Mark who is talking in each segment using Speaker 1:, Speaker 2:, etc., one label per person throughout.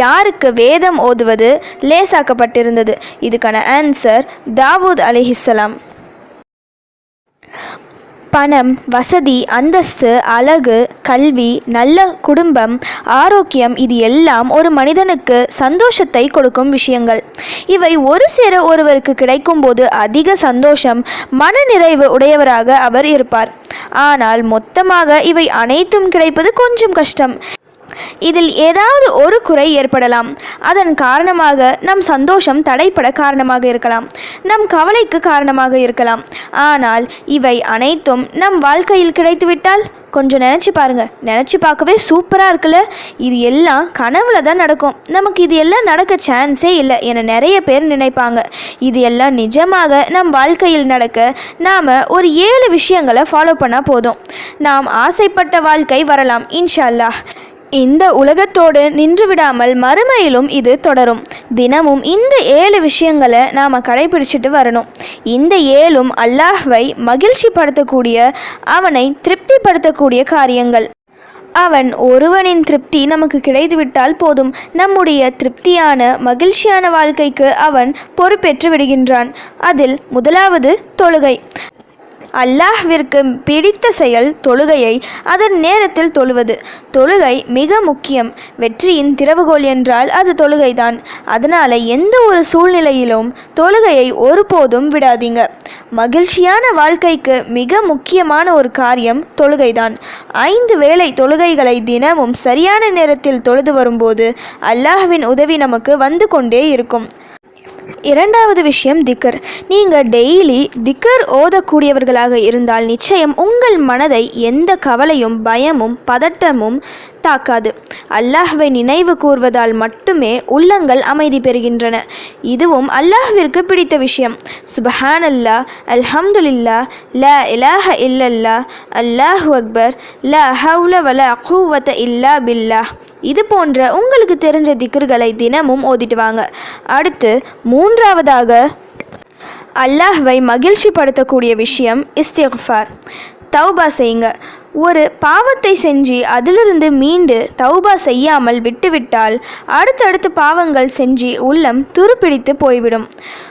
Speaker 1: யாருக்கு வேதம் ஓதுவது லேசாக்கப்பட்டிருந்தது? இதுக்கான ஆன்சர் தாவூத் அலிஹிஸ்லாம் பணம் வசதி அந்தஸ்து அழகு கல்வி நல்ல குடும்பம் ஆரோக்கியம் இது எல்லாம் ஒரு மனிதனுக்கு சந்தோஷத்தை கொடுக்கும் விஷயங்கள். இவை ஒரு சேர ஒருவருக்கு கிடைக்கும்போது அதிக சந்தோஷம் மனநிறைவு உடையவராக அவர் இருப்பார். ஆனால் மொத்தமாக இவை அனைத்தும் கிடைப்பது கொஞ்சம் கஷ்டம். இதில் ஏதாவது ஒரு குறை ஏற்படலாம். அதன் காரணமாக நம் சந்தோஷம் தடைப்பட காரணமாக இருக்கலாம். நம் கவலைக்கு காரணமாக இருக்கலாம். ஆனால் இவை அனைத்தும் நம் வாழ்க்கையில் கிடைத்துவிட்டால் கொஞ்சம் நினச்சி பாருங்கள் நினச்சி பார்க்கவே சூப்பராக இருக்குல்ல? இது எல்லாம் கனவுல தான் நடக்கும். நமக்கு இது எல்லாம் நடக்க சான்ஸே இல்லை என நிறைய பேர் நினைப்பாங்க. இது எல்லாம் நிஜமாக நம் வாழ்க்கையில் நடக்க நாம் ஒரு ஏழு விஷயங்களை ஃபாலோ பண்ணால் போதும். நாம் ஆசைப்பட்ட வாழ்க்கை வரலாம். இன்ஷா அல்லாஹ். இந்த உலகத்தோடு நின்று விடாமல் மறுமையிலும் இது தொடரும். தினமும் இந்த ஏழு விஷயங்களை நாம் கடைபிடிச்சிட்டு வரணும். இந்த ஏழும் அல்லாஹ்வை மகிழ்ச்சிப்படுத்தக்கூடிய அவனை திருப்திப்படுத்தக்கூடிய காரியங்கள். அவன் ஒருவனின் திருப்தி நமக்கு கிடைத்துவிட்டால் போதும். நம்முடைய திருப்தியான மகிழ்ச்சியான வாழ்க்கைக்கு அவன் பொறுப்பேற்று விடுகின்றான். அதில் முதலாவது தொழுகை. அல்லாஹ்விற்கு பிடித்த செயல் தொழுகையை அதன் நேரத்தில் தொழுவது. தொழுகை மிக முக்கியம். வெற்றியின் திறவுகோல் என்றால் அது தொழுகைதான். அதனால் எந்த ஒரு சூழ்நிலையிலும் தொழுகையை ஒருபோதும் விடாதீங்க. மகிழ்ச்சியான வாழ்க்கைக்கு மிக முக்கியமான ஒரு காரியம் தொழுகைதான். ஐந்து வேளை தொழுகைகளை தினமும் சரியான நேரத்தில் தொழுது வரும்போது அல்லாஹ்வின் உதவி நமக்கு வந்து கொண்டே இருக்கும். இரண்டாவது விஷயம் திக்கர். நீங்கள் டெய்லி திக்கர் ஓதக்கூடியவர்களாக இருந்தால் நிச்சயம் உங்கள் மனதை எந்த கவலையும் பயமும் பதட்டமும் தாக்காது. அல்லாஹ்வை நினைவு கூர்வதால் மட்டுமே உள்ளங்கள் அமைதி பெறுகின்றன. இதுவும் அல்லாஹ்விற்கு பிடித்த விஷயம். சுபஹான் அல்லா அல்ஹம்துல்லா ல இலாஹ இல்லல்லா அல்லாஹு அக்பர் ல ஹவுல வல அகூவத்த இல்லா பில்லா இது போன்ற உங்களுக்கு தெரிஞ்ச திக்கர்களை தினமும் ஓதிட்டு வாங்க. அடுத்து மூன்றாவதாக அல்லாஹ்வை மகிழ்ச்சிப்படுத்தக்கூடிய விஷயம் இஸ்திஃபார் தௌபா செய்யுங்க. ஒரு பாவத்தை செஞ்சு அதிலிருந்து மீண்டு தௌபா செய்யாமல் விட்டுவிட்டால் அடுத்தடுத்து பாவங்கள் செஞ்சு உள்ளம் துருப்பிடித்து போய்விடும்.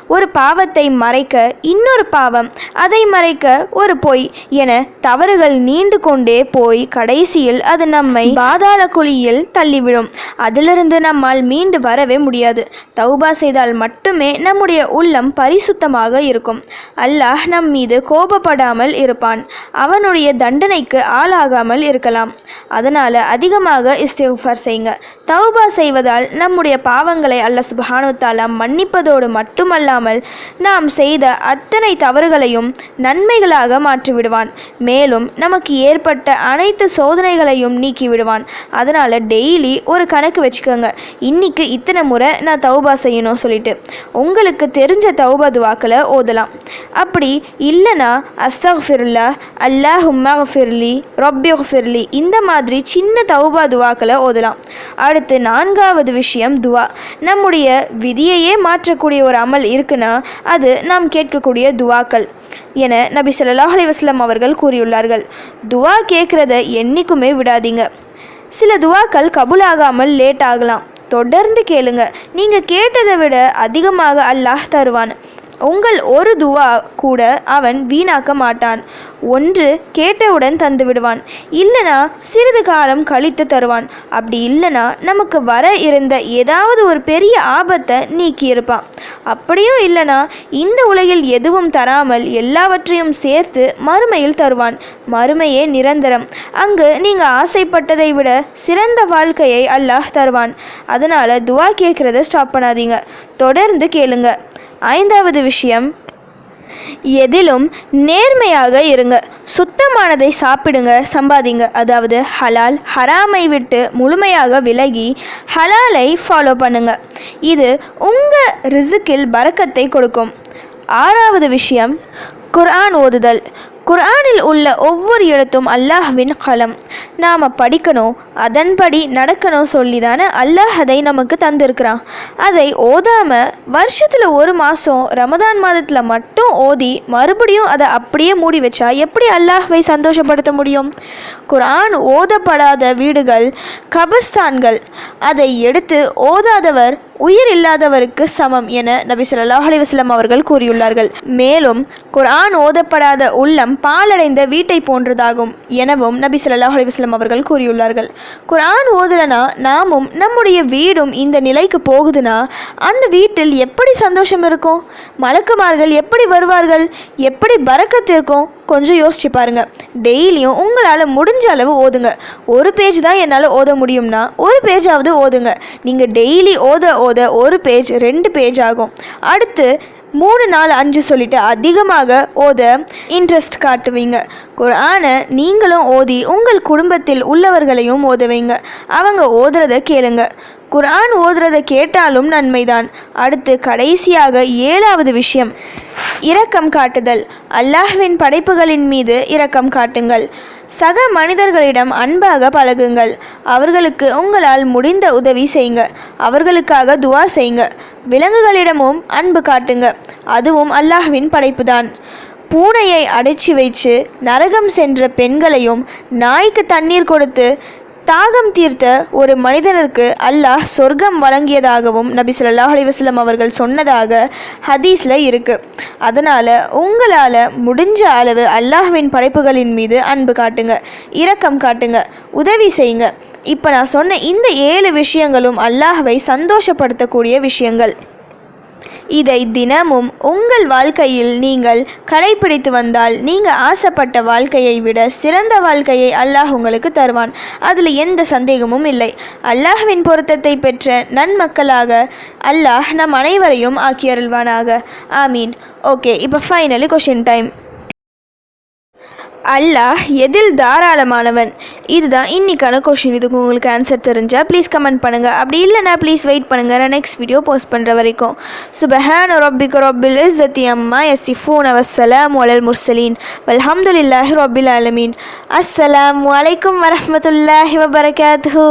Speaker 1: ஒரு பாவத்தை மறைக்க இன்னொரு பாவம் அதை மறைக்க ஒரு பொய் என தவறுகள் நீண்டு கொண்டே போய் கடைசியில் அது நம்மை பாதாள குழியில் தள்ளிவிடும். அதிலிருந்து நம்மால் மீண்டு வரவே முடியாது. தௌபா செய்தால் மட்டுமே நம்முடைய உள்ளம் பரிசுத்தமாக இருக்கும். அல்லாஹ் நம் மீது கோபப்படாமல் இருப்பான். அவனுடைய தண்டனைக்கு ஆளாகாமல் இருக்கலாம். அதனால் அதிகமாக இஸ்திஃபார் செய்யுங்க தௌபா செய்வதால் நம்முடைய பாவங்களை அல்ல சுபானுத்தாலா மன்னிப்பதோடு மட்டுமல்லாமல் நாம் செய்த அத்தனை தவறுகளையும் நன்மைகளாக மாற்றிவிடுவான். மேலும் நமக்கு ஏற்பட்ட அனைத்து சோதனைகளையும் நீக்கி விடுவான் அதனால் டெய்லி ஒரு கணக்கு வச்சுக்கோங்க. இன்னைக்கு இத்தனை முறை நான் தௌபா செய்யணும் சொல்லிட்டு. உங்களுக்கு தெரிஞ்ச தௌபா துவாக்களை ஓதலாம். அப் அப்படி இல்லைனா அஸ்தஃபிருல்லா அல்லாஹும்மஃபிர்லி ரொப்பியஃபிர்லி இந்த மாதிரி சின்ன தௌபா துவாக்களை ஓதலாம். அடுத்து நான்காவது விஷயம் துவா. நம்முடைய விதியையே மாற்றக்கூடிய ஒரு அமல் இருக்குன்னா அது நாம் கேட்கக்கூடிய துவாக்கள் என நபி ஸல்லல்லாஹு அலைஹி அவர்கள் கூறியுள்ளார்கள். துவா கேட்குறத என்றைக்குமே விடாதீங்க. சில துவாக்கள் கபூலாகாமல் லேட் ஆகலாம். தொடர்ந்து கேளுங்க. நீங்கள் கேட்டதை விட அதிகமாக அல்லாஹ் தருவான். உங்கள் ஒரு துவா கூட அவன் வீணாக்க மாட்டான். ஒன்று கேட்டவுடன் தந்து விடுவான். இல்லைனா சிறிது காலம் கழித்து தருவான். அப்படி இல்லைனா நமக்கு வர இருந்த ஏதாவது ஒரு பெரிய ஆபத்தை நீக்கி இருப்பான் அப்படியும் இல்லைனா இந்த உலகில் எதுவும் தராமல் எல்லாவற்றையும் சேர்த்து மறுமையில் தருவான். மறுமையே நிரந்தரம். அங்கு நீங்கள் ஆசைப்பட்டதை விட சிறந்த வாழ்க்கையை அல்லாஹ் தருவான். அதனால் துவா கேட்குறத ஸ்டாப் பண்ணாதீங்க. தொடர்ந்து கேளுங்க. ஐந்தாவது விஷயம் எதிலும் நேர்மையாக இருங்க. சுத்தமானதை சாப்பிடுங்க சம்பாதிங்க. அதாவது ஹலால் ஹராமை விட்டு முழுமையாக விலகி ஹலாலை ஃபாலோ பண்ணுங்க. இது உங்கள் ரிசுக்கில் பறக்கத்தை கொடுக்கும். ஆறாவது விஷயம் குர்ஆன் ஓதுதல். குர்ஆனில் உள்ள ஒவ்வொரு எழுத்தும் அல்லாஹ்வின் கலம் நாம் படிக்கணும் அதன்படி நடக்கணும் சொல்லி தானே அல்லாஹ் அதை நமக்கு தந்திருக்கிறான். அதை ஓதாமல் வருஷத்தில் ஒரு மாதம் ரமதான் மாதத்தில் மட்டும் ஓதி மறுபடியும் அதை அப்படியே மூடி வச்சா எப்படி அல்லாஹ்வை சந்தோஷப்படுத்த முடியும்? குர்ஆன் ஓதப்படாத வீடுகள் கபஸ்தான்கள் அதை எடுத்து ஓதாதவர் உயிர் இல்லாதவருக்கு சமம் என நபி சொல்லாஹ் அலைஹி அவர்கள் கூறியுள்ளார்கள். மேலும் குர்ஆன் ஓதப்படாத உள்ளம் பாலடைந்த வீட்டை போன்றதாகும் எனவும் நபி சொல்லாஹ் அலைஹி அவர்கள் கூறியுள்ளார்கள். குர்ஆன் ஓதுலனா நாமும் நம்முடைய வீடும் இந்த நிலைக்கு போகுதுன்னா அந்த வீட்டில் எப்படி சந்தோஷம் இருக்கும்? மலக்குமார்கள் எப்படி வருவார்கள்? எப்படி பறக்கத்திற்கும்? கொஞ்சம் யோசிச்சு பாருங்க. டெய்லியும் உங்களால் முடிஞ்ச அளவு ஓதுங்க. ஒரு பேஜ் தான் என்னால் ஓத முடியும்னா ஒரு பேஜாவது ஓதுங்க. நீங்கள் டெய்லி ஓத ஓத ஒரு பேஜ் ரெண்டு பேஜ் ஆகும். அடுத்து மூணு நாலு அஞ்சு சொல்லிட்டு அதிகமாக ஓத இன்ட்ரெஸ்ட் காட்டுவீங்க. குரானை நீங்களும் ஓதி உங்கள் குடும்பத்தில் உள்ளவர்களையும் ஓதுவீங்க அவங்க ஓதுறத கேளுங்க. குர்ஆன் ஓதுறத கேட்டாலும் நன்மைதான். அடுத்து கடைசியாக ஏழாவது விஷயம். இரக்கம் காட்டுதல். அல்லாஹ்வின் படைப்புகளின் மீது இரக்கம் காட்டுங்கள். சக மனிதர்களிடம் அன்பாக பழகுங்கள். அவர்களுக்கு உங்களால் முடிந்த உதவி செய்யுங்க அவர்களுக்காக துவா செய்யுங்க விலங்குகளிடமும் அன்பு காட்டுங்க. அதுவும் அல்லாஹ்வின் படைப்புதான். பூனையை அடைச்சி வைச்சு நரகம் சென்ற பெண்களையும் நாய்க்கு தண்ணீர் கொடுத்து தாகம் தீர்த்த ஒரு மனிதனுக்கு அல்லாஹ் சொர்க்கம் வழங்கியதாகவும் நபி ஸல்லல்லாஹு அலைஹி அவர்கள் சொன்னதாக ஹதீஸில் இருக்குது அதனால் உங்களால் முடிஞ்ச அளவு அல்லாஹ்வின் படைப்புகளின் மீது அன்பு காட்டுங்க இரக்கம் காட்டுங்க உதவி செய்யுங்க. இப்போ நான் சொன்ன இந்த ஏழு விஷயங்களும் அல்லாஹ்வை சந்தோஷப்படுத்தக்கூடிய விஷயங்கள். இதை தினமும் உங்கள் வாழ்க்கையில் நீங்கள் கடைபிடித்து வந்தால் நீங்கள் ஆசைப்பட்ட வாழ்க்கையை விட சிறந்த வாழ்க்கையை அல்லாஹ் உங்களுக்கு தருவான். அதில் எந்த சந்தேகமும் இல்லை. அல்லாஹ்வின் பொருத்தத்தை பெற்ற நன்மக்களாக அல்லாஹ் நம் அனைவரையும் ஆக்கியருள்வானாக ஆமீன். ஓகே இப்போ ஃபைனலி கொஷின் டைம் அல்லாஹ் எதில் தாராளமானவன்? இதுதான் இன்னைக்கான கொஷின் இதுக்கு உங்களுக்கு ஆன்சர் தெரிஞ்சால் ப்ளீஸ் கமெண்ட் பண்ணுங்கள் அப்படி இல்லைனா ப்ளீஸ் வெயிட் பண்ணுங்கள் நான் நெக்ஸ்ட் வீடியோ போஸ்ட் பண்ணுற வரைக்கும். சுபஹான் ரொபிக் ரொபில் இஸ்ஸத்தி அம்மா எஸ்ஸிஃபூன் அவசலாம் ஒலல் முர்சலீன் வல்ஹம்துலில்லாஹி ரொபில் ஆலமீன். அஸ்ஸலாம் வலைக்கம் வரமத்துல்லாஹி வபரகாத்துஹு.